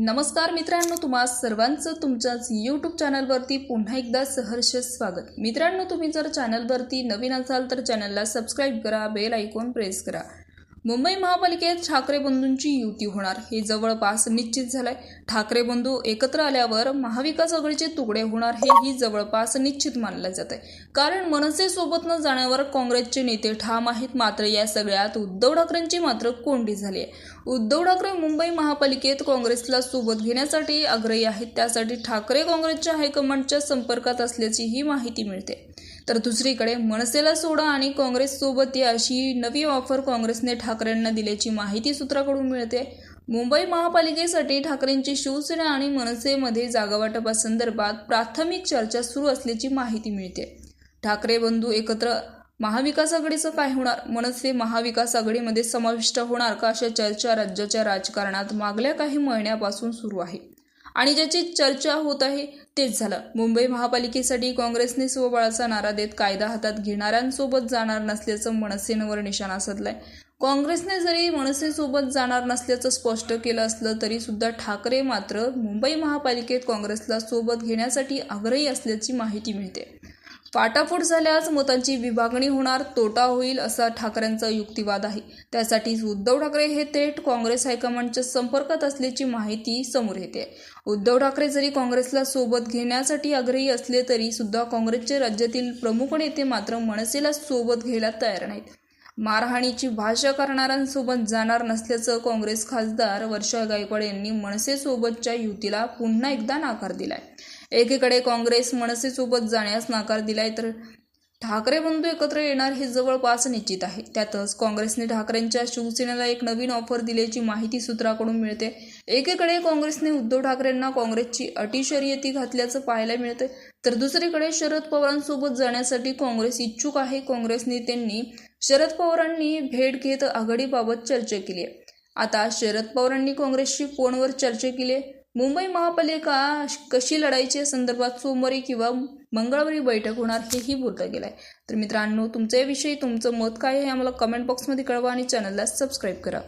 नमस्कार मित्रांनो तुम्हा सर्वांचं तुमच्याच यूट्यूब चॅनलवरती पुन्हा एकदा सहर्ष स्वागत. मित्रांनो तुम्ही जर चॅनलवरती नवीन असाल तर चॅनलला सबस्क्राईब करा बेल आयकॉन प्रेस करा. मुंबई महापालिकेत ठाकरे बंधूंची युती होणार. हे जवळपास निश्चित झालंय. ठाकरे बंधू एकत्र आल्यावर महाविकास आघाडीचे तुकडे होणार हेही जवळपास निश्चित मानलं जात आहे कारण मनसे सोबत न जाण्यावर काँग्रेसचे नेते ठाम आहेत. मात्र या सगळ्यात उद्धव ठाकरेंची मात्र कोंडी झाली आहे उद्धव ठाकरे मुंबई महापालिकेत काँग्रेसला सोबत घेण्यासाठी आग्रही आहेत. त्यासाठी ठाकरे काँग्रेसच्या हायकमांडच्या संपर्कात असल्याची ही माहिती मिळते. तर दुसरीकडे मनसेला सोडा आणि काँग्रेस सोबत या अशी नवी ऑफर काँग्रेसने ठाकरेंना दिल्याची माहिती सूत्राकडून मिळते. मुंबई महापालिकेसाठी ठाकरेंची शिवसेना आणि मनसेमध्ये जागावाटपासंदर्भात प्राथमिक चर्चा सुरू असल्याची माहिती मिळते. ठाकरे बंधू एकत्र महाविकास आघाडीचं काय होणार? मनसे महाविकास आघाडीमध्ये समाविष्ट होणार का? अशा चर्चा राज्याच्या राजकारणात मागल्या काही महिन्यापासून सुरू आहे. आणि ज्याची चर्चा होत आहे तेच झालं. मुंबई महापालिकेसाठी काँग्रेसने स्वबळाचा नारा देत कायदा हातात घेणाऱ्यांसोबत जाणार नसल्याचं मनसेनवर निशाणा साधलाय. काँग्रेसने जरी मनसेसोबत जाणार नसल्याचं स्पष्ट केलं असलं तरी सुद्धा ठाकरे मात्र मुंबई महापालिकेत काँग्रेसला सोबत घेण्यासाठी आग्रही असल्याची माहिती मिळते. फाटाफूट झाल्यास मतांची विभागणी होणार तोटा होईल असा ठाकरेंचा युक्तिवाद आहे. त्यासाठीच उद्धव ठाकरे हे थेट काँग्रेस हायकमांडच्या संपर्कात असल्याची माहिती समोर येते. उद्धव ठाकरे जरी काँग्रेसला सोबत घेण्यासाठी आग्रही असले तरी सुद्धा काँग्रेसचे राज्यातील प्रमुख नेते मात्र मनसेला सोबत घ्यायला तयार नाहीत. मारहाणीची भाषा करणाऱ्यांसोबत जाणार नसल्याचं काँग्रेस खासदार वर्षा गायकवाड यांनी मनसेसोबतच्या युतीला पुन्हा एकदा नाकार दिलाय. एकीकडे काँग्रेस मनसेसोबत जाण्यास नकार दिलाय तर ठाकरे बंधू एकत्र येणार हे जवळपास निश्चित आहे. त्यातच काँग्रेसने ठाकरेंच्या शिवसेनेला एक नवीन ऑफर दिल्याची माहिती सूत्राकडून मिळते. एकीकडे काँग्रेसने उद्धव ठाकरेंना काँग्रेसची अटी शर्यती घातल्याचं पाहायला मिळते तर दुसरीकडे शरद पवारांसोबत जाण्यासाठी काँग्रेस इच्छुक आहे. काँग्रेस नेत्यांनी शरद पवारांनी भेट घेत आघाडीबाबत चर्चा केली आहे. आता शरद पवारांनी काँग्रेसशी फोनवर चर्चा केली आहे. मुंबई महापालिका कशी लढायची संदर्भात सोमवारी किंवा मंगळवारी बैठक होणार हेही बोललं गेलं आहे तर मित्रांनो तुमच्या विषयी तुमचं मत काय आहे आम्हाला कमेंट बॉक्समध्ये कळवा आणि चॅनलला सबस्क्राईब करा.